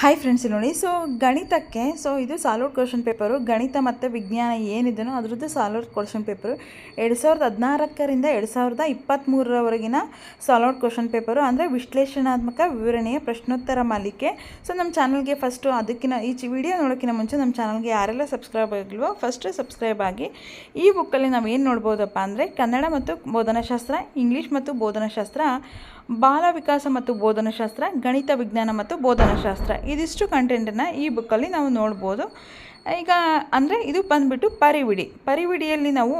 Hi friends ನೋಡಿ. So ಗಣಿತಕ್ಕೆ so ಇದು ಸಾಲೋಡ್ ಕ್ವಶನ್ ಪೇಪರು ಗಣಿತ ಮತ್ತು ವಿಜ್ಞಾನ ಏನಿದೆಯೋ ಅದರದ್ದು ಸಾಲೋಡ್ ಕ್ವಶನ್ ಪೇಪರು ಎರಡು ಸಾವಿರದ ಹದಿನಾರಕ್ಕರಿಂದ ಎರಡು ಸಾವಿರದ ಇಪ್ಪತ್ತ್ಮೂರರವರೆಗಿನ ಸಾಲೋಡ್ ಕ್ವಶನ್ ಪೇಪರು ಅಂದರೆ ವಿಶ್ಲೇಷಣಾತ್ಮಕ ವಿವರಣೆಯ ಪ್ರಶ್ನೋತ್ತರ ಮಾಲಿಕೆ. ಸೊ ನಮ್ಮ ಚಾನಲ್ಗೆ ಫಸ್ಟು ಅದಕ್ಕಿಂತ ಈ ಚಿ ವಿಡಿಯೋ ನೋಡೋಕ್ಕಿಂತ ಮುಂಚೆ ನಮ್ಮ ಚಾನಲ್ಗೆ ಯಾರೆಲ್ಲ ಸಬ್ಸ್ಕ್ರೈಬ್ ಆಗಿಲ್ವೋ ಫಸ್ಟ್ ಸಬ್ಸ್ಕ್ರೈಬ್ ಆಗಿ. ಈ ಬುಕ್ಕಲ್ಲಿ ನಾವು ಏನು ನೋಡ್ಬೋದಪ್ಪ ಅಂದರೆ ಕನ್ನಡ ಮತ್ತು ಬೋಧನಾಶಾಸ್ತ್ರ ಇಂಗ್ಲೀಷ್ ಮತ್ತು ಬೋಧನಾಶಾಸ್ತ್ರ. ಬಾಲ ವಿಕಾಸ ಮತ್ತು ಬೋಧನಾಶಾಸ್ತ್ರ, ಗಣಿತ ವಿಜ್ಞಾನ ಮತ್ತು ಬೋಧನಾಶಾಸ್ತ್ರ. ಇದಿಷ್ಟು ಕಂಟೆಂಟನ್ನು ಈ ಬುಕ್ಕಲ್ಲಿ ನಾವು ನೋಡ್ಬೋದು. ಈಗ ಅಂದರೆ ಇದು ಬಂದುಬಿಟ್ಟು ಪರಿವಿಡಿ. ಪರಿವಿಡಿಯಲ್ಲಿ ನಾವು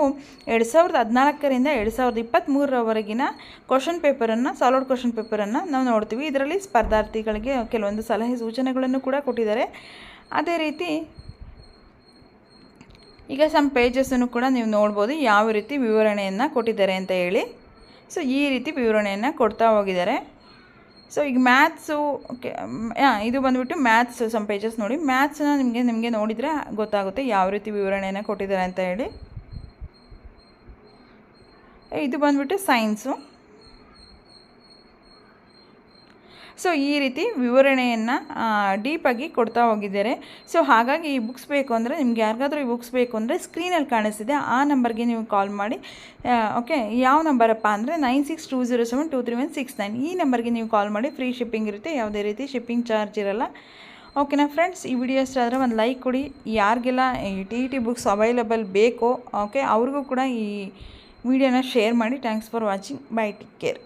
ಎರಡು ಸಾವಿರದ ಹದಿನಾಲ್ಕರಿಂದ ಎರಡು ಸಾವಿರದ ಇಪ್ಪತ್ತ್ಮೂರರವರೆಗಿನ ಕ್ವಶನ್ ಪೇಪರನ್ನು ಸಾಲಿಡ್ ಕ್ವಶನ್ ಪೇಪರನ್ನು ನಾವು ನೋಡ್ತೀವಿ. ಇದರಲ್ಲಿ ಸ್ಪರ್ಧಾರ್ಥಿಗಳಿಗೆ ಕೆಲವೊಂದು ಸಲಹೆ ಸೂಚನೆಗಳನ್ನು ಕೂಡ ಕೊಟ್ಟಿದ್ದಾರೆ. ಅದೇ ರೀತಿ ಈಗ ಸಮ್ ಪೇಜಸನ್ನು ಕೂಡ ನೀವು ನೋಡ್ಬೋದು. ಯಾವ ರೀತಿ ವಿವರಣೆಯನ್ನು ಕೊಟ್ಟಿದ್ದಾರೆ ಅಂತ ಹೇಳಿ. ಸೊ ಈ ರೀತಿ ವಿವರಣೆಯನ್ನು ಕೊಡ್ತಾ ಹೋಗಿದ್ದಾರೆ. ಸೊ ಈಗ ಮ್ಯಾಥ್ಸು ಓಕೆ ಇದು ಬಂದುಬಿಟ್ಟು ಮ್ಯಾಥ್ಸ್ ಸಮ್ ಪೇಜಸ್ ನೋಡಿ. ಮ್ಯಾಥ್ಸನ್ನ ನಿಮಗೆ ನಿಮಗೆ ನೋಡಿದರೆ ಗೊತ್ತಾಗುತ್ತೆ ಯಾವ ರೀತಿ ವಿವರಣೆಯನ್ನು ಕೊಟ್ಟಿದ್ದಾರೆ ಅಂತ ಹೇಳಿ. ಇದು ಬಂದುಬಿಟ್ಟು ಸೈನ್ಸು ಸೊ ಈ ರೀತಿ ವಿವರಣೆಯನ್ನು ಡೀಪಾಗಿ ಕೊಡ್ತಾ ಹೋಗಿದ್ದಾರೆ. ಸೊ ಹಾಗಾಗಿ ಈ ಬುಕ್ಸ್ ಬೇಕು ಅಂದರೆ, ನಿಮ್ಗೆ ಯಾರಿಗಾದರೂ ಈ ಬುಕ್ಸ್ ಬೇಕು ಅಂದರೆ ಸ್ಕ್ರೀನಲ್ಲಿ ಕಾಣಿಸ್ತಿದೆ. ಆ ನಂಬರ್ಗೆ ನೀವು ಕಾಲ್ ಮಾಡಿ. ಓಕೆ ಯಾವ ನಂಬರಪ್ಪ ಅಂದರೆ nine six two zero seven two three one six nine ಈ ನಂಬರ್ಗೆ ನೀವು ಕಾಲ್ ಮಾಡಿ. ಫ್ರೀ ಶಿಪ್ಪಿಂಗ್ ಇರುತ್ತೆ, ಯಾವುದೇ ರೀತಿ ಶಿಪ್ಪಿಂಗ್ ಚಾರ್ಜ್ ಇರಲ್ಲ. ಓಕೆನಾ ಫ್ರೆಂಡ್ಸ್ ಈ ವಿಡಿಯೋ ಇಷ್ಟ ಆದರೆ ಒಂದು ಲೈಕ್ ಕೊಡಿ. ಯಾರಿಗೆಲ್ಲ ಈ ಟಿ ಟಿ ಬುಕ್ಸ್ ಅವೈಲಬಲ್ ಬೇಕೋ ಓಕೆ ಅವ್ರಿಗೂ ಕೂಡ ಈ ವಿಡಿಯೋನ ಶೇರ್ ಮಾಡಿ. Thanks for watching bye take care